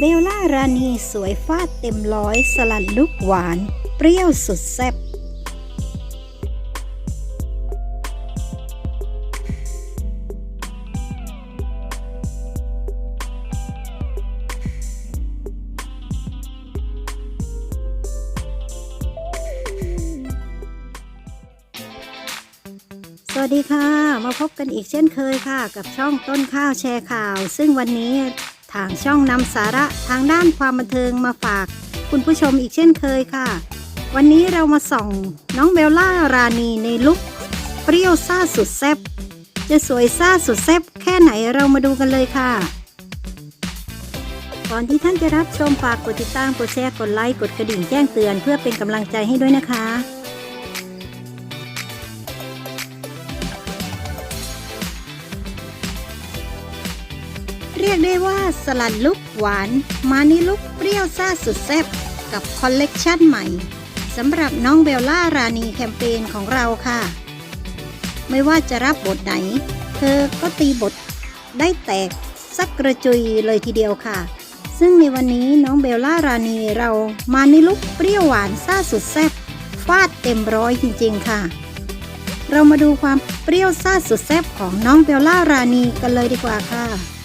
เบลล่ารานีสวยฟาดเต็มร้อยสลัดลุกหวาน เปรี้ยวสุดแซ่บสวัสดีค่ะ มาพบกันอีกเช่นเคยค่ะ กับช่องต้นข้าวแชร์ข่าว ซึ่งวันนี้ ทางช่องนำสาระทางด้านความบันเทิงมาฝาก คุณผู้ชมอีกเช่นเคยค่ะ วันนี้เรามาส่องน้องเบลล่ารานีในลุคเปรี้ยวซ่าสุดแซ่บจะสวยซ่าสุดแซ่บแค่ไหนเรามาดูกันเลยค่ะ ก่อนที่ท่านจะรับชมฝากกดติดตามกดแชร์กดไลค์กดกระดิ่งแจ้งเตือนเพื่อเป็นกำลังใจให้ด้วยนะคะ เรียกได้ว่าสลัดลุกหวาน มาในลุกเปรี้ยวซ่าสุดแซ่บกับคอลเลกชันใหม่สำหรับน้องเบลล่ารานีแคมเปญของเราค่ะ ไม่ว่าจะรับบทไหน เธอก็ตีบทได้แตกสักกระจุยเลยทีเดียวค่ะ ซึ่งในวันนี้น้องเบลล่ารานีเรามาในลุกเปรี้ยวหวานซ่าสุดแซ่บฟาดเต็มร้อยจริงๆค่ะ เรามาดูความเปรี้ยวซ่าสุดแซ่บของน้องเบลล่ารานีกันเลยดีกว่าค่ะ